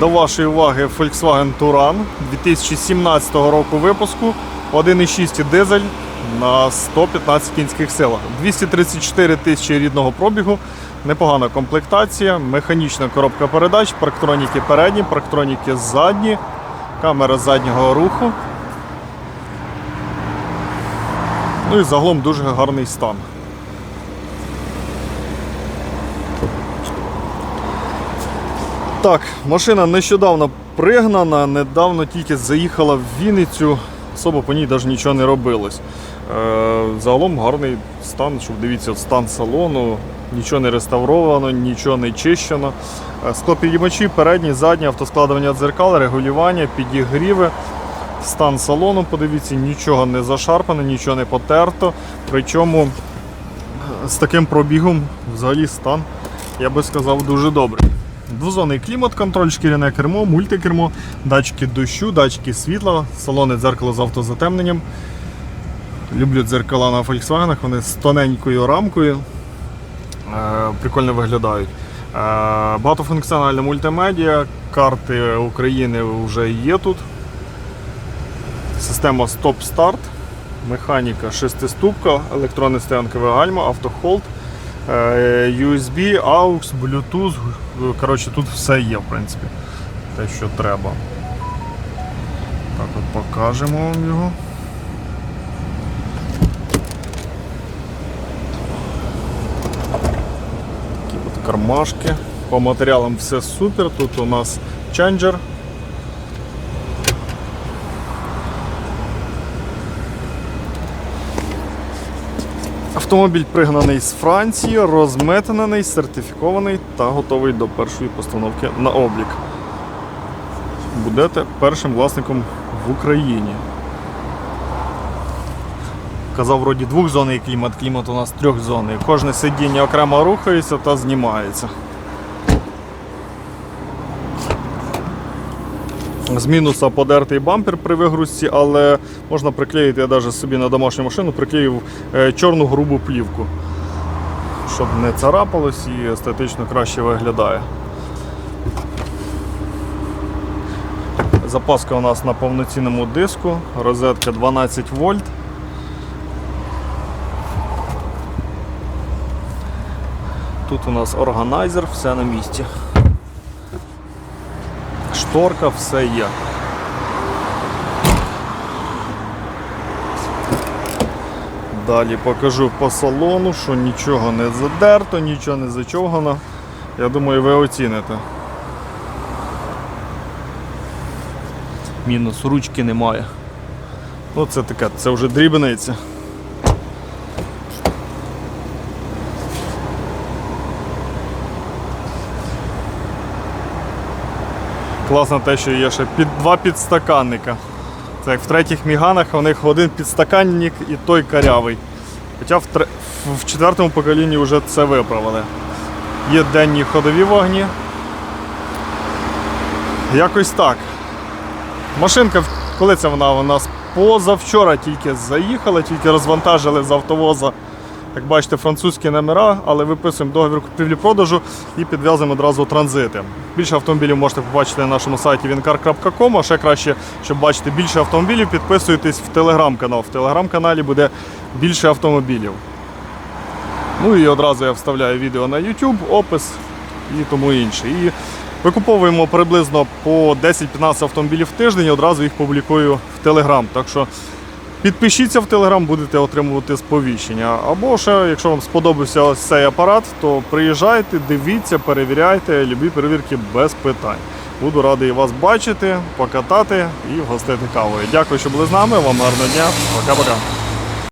До вашої уваги Volkswagen Touran 2017 року випуску 1,6 дизель на 115 кінських силах. 234 тисячі рідного пробігу, непогана комплектація, механічна коробка передач, парктроніки передні, парктроніки задні, камера заднього руху. Ну і загалом дуже гарний стан. Так, машина нещодавно пригнана, недавно тільки заїхала в Вінницю, особо по ній навіть нічого не робилось. Е, загалом гарний стан, щоб дивіться, стан салону, нічого не реставровано, нічого не чищено. Е, Склопідіймачі, передні, задні, автоскладування дзеркал, регулювання, підігріви. Стан салону, подивіться, нічого не зашарпано, нічого не потерто. Причому з таким пробігом взагалі стан, я би сказав, дуже добрий. Двозонний клімат-контроль, шкіряне кермо, мультикермо, датчики дощу, датчики світла, салони дзеркало з автозатемненням. Люблю дзеркала на Volkswagen, вони з тоненькою рамкою. Е, прикольно виглядають. Е, багатофункціональна мультимедіа, карти України вже є тут. Система стоп-старт, механіка шестиступка, електронне стоянкове гальма, автохолд, USB, AUX, Bluetooth. Коротше, тут все є, в принципі. Те, що треба. Так от покажемо вам його. Такі от кармашки. По матеріалам все супер. Тут у нас ченджер. Автомобіль пригнаний з Франції, розметений, сертифікований та готовий до першої постановки на облік. Будете першим власником в Україні. Казав, вроді двохзонний клімат, клімат у нас трьохзонний. Кожне сидіння окремо рухається та знімається. З мінуса подертий бампер при вигрузці, але можна приклеїти, я навіть собі на домашню машину приклеїв е, чорну грубу плівку, щоб не царапалось і естетично краще виглядає. Запаска у нас на повноцінному диску, розетка 12 вольт. Тут у нас органайзер, все на місці. Шторка, все є. Далі покажу по салону, що нічого не задерто, нічого не зачовгано. Я думаю, ви оціните. Мінус ручки немає. Ну це таке, це вже дрібниця. Класно те, що є ще під, два підстаканника. Це як в третіх міганах, у них один підстаканник і той карявий. Хоча в, тре- в четвертому поколінні вже це виправили. Є денні ходові вогні. Якось так. Машинка, коли це вона у нас позавчора тільки заїхала, тільки розвантажили з автовоза. Як бачите, французькі номера, але виписуємо договір купівлі-продажу і підв'язуємо одразу транзити. Більше автомобілів можете побачити на нашому сайті wincar.com, а ще краще, щоб бачити більше автомобілів, підписуйтесь в телеграм-канал. В телеграм-каналі буде більше автомобілів. Ну і одразу я вставляю відео на YouTube, опис і тому інше. І викуповуємо приблизно по 10-15 автомобілів в тиждень і одразу їх публікую в Telegram. Так що підпишіться в Телеграм, будете отримувати сповіщення. Або ще, якщо вам сподобався ось цей апарат, то приїжджайте, дивіться, перевіряйте, любі перевірки без питань. Буду радий вас бачити, покатати і вгостити кавою. Дякую, що були з нами. Вам гарного дня. Пока-пока.